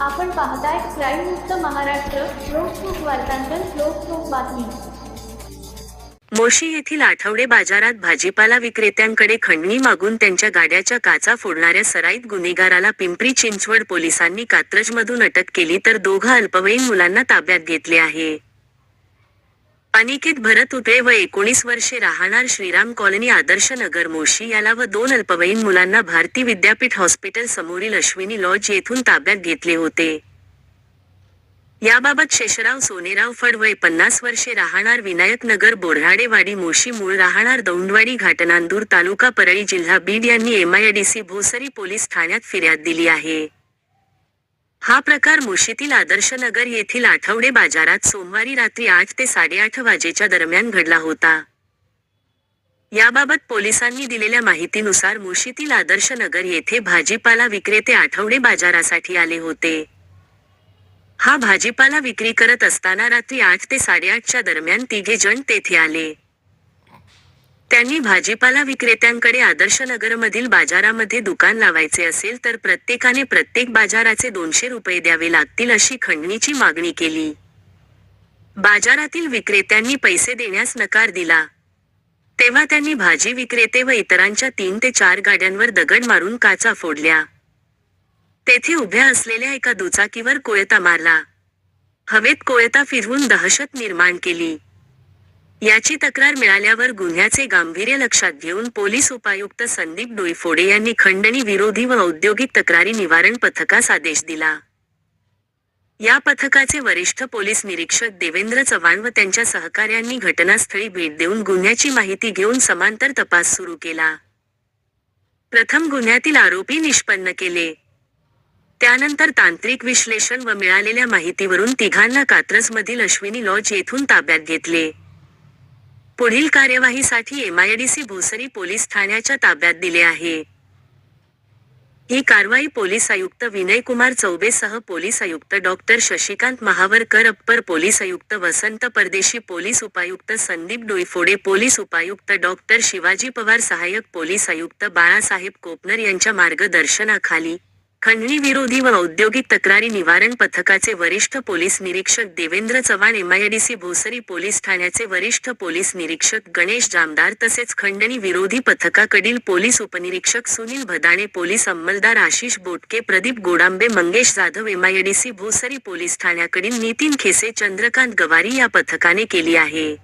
आपण पाहताय क्राईम मुक्त महाराष्ट्र लोकसुख वार्तांकन लोकसुख बातमी. मोशी येथील आठवडे बाजारात भाजीपाला विक्रेत्यांकडे खंडणी मागून त्यांच्या गाड्याच्या काचा फोडणाऱ्या सराईत गुन्हेगाराला पिंपरी चिंचवड पोलिसांनी कात्रजमधून अटक केली तर दोघं अल्पवयीन मुलांना ताब्यात घेतले आहे. अनिकेत भरत उतळे व एकोणीस वर्षे राहणार श्रीराम कॉलनी आदर्श नगर मोशी याला व दोन अल्पवयीन मुलांना भारती विद्यापीठ हॉस्पिटल समोरील अश्विनी लॉज येथून ताब्यात घेतले होते. याबाबत शेषराव सोनेराव फड वय पन्नास वर्षे राहणार विनायक नगर बोऱ्हाडेवाडी मोशी मूळ राहणार दौंडवाडी घाटनांदूर तालुका परळी जिल्हा बीड यांनी एमआयडीसी भोसरी पोलीस ठाण्यात फिर्याद दिली आहे. हा प्रकार मुशीतील आदर्शनगर येथील आठवडे बाजारात सोमवारी रात्री आठ ते साडेआठ वाजेच्या दरम्यान घडला होता. याबाबत पोलिसांनी दिलेल्या माहितीनुसार मुशीतील आदर्शनगर येथे भाजीपाला विक्रेते आठवडे बाजारासाठी आले होते. हा भाजीपाला विक्री करत असताना रात्री आठ ते साडेआठच्या दरम्यान तिघे जण तेथे आले. त्यांनी भाजीपाला विक्रेत्यांकडे आदर्शनगरमधील बाजारामध्ये दुकान लावायचे असेल तर प्रत्येकाने प्रत्येक बाजाराचे दोनशे रुपये द्यावे लागतील अशी खंडणीची मागणी केली. बाजारातील विक्रेत्यांनी पैसे देण्यास नकार दिला. तेव्हा त्यांनी भाजी विक्रेते व इतरांच्या तीन ते चार गाड्यांवर दगड मारून काचा फोडल्या. तेथे उभ्या असलेल्या एका दुचाकीवर कोयता मारला. हवेत कोयता फिरवून दहशत निर्माण केली. याची तक्रार मिळाल्यावर गुन्ह्याचे गांभीर्य लक्षात घेऊन पोलीस उपायुक्त संदीप डोईफोडे यांनी खंडणी विरोधी व औद्योगिक तक्रारी निवारण पथकास आदेश दिला. या पथकाचे वरिष्ठ पोलीस निरीक्षक देवेंद्र चव्हाण व त्यांच्या सहकाऱ्यांनी घटनास्थळी भेट देऊन गुन्ह्याची माहिती घेऊन समांतर तपास सुरू केला. प्रथम गुन्ह्यातील आरोपी निष्पन्न केले. त्यानंतर तांत्रिक विश्लेषण व मिळालेल्या माहितीवरून तिघांना कात्रजमधील अश्विनी लॉज येथून ताब्यात घेतले. पुढील कार्यवाहीसाठी एमआयडीसी भोसरी पोलीस ठाण्याच्या ताब्यात दिले आहे. ही कारवाई पोलीस आयुक्त विनयकुमार चौबेसह पोलीस आयुक्त doctor Shashikant Mahavarkar upper police आयुक्त वसंत परदेशी पोलीस उपायुक्त संदीप डोईफोडे पोलीस उपायुक्त डॉक्टर शिवाजी पवार सहाय्यक पोलीस आयुक्त बाळासाहेब कोपनर यांच्या मार्गदर्शनाखाली खंडणी विरोधी व औद्योगिक तक्रारी निवारण पथकाचे वरिष्ठ पोलीस निरीक्षक देवेंद्र चव्हाण एमआयडीसी भोसरी पोलीस ठाण्याचे वरिष्ठ पोलीस निरीक्षक गणेश जामदार तसेच खंडणी विरोधी पथकाकडील पोलीस उपनिरीक्षक सुनील भदाणे पोलीस अंमलदार आशिष बोटके प्रदीप गोडांबे मंगेश जाधव एमआयडीसी भोसरी पोलीस ठाण्याकडील नितीन खेसे चंद्रकांत गवारी या पथकाने केली आहे.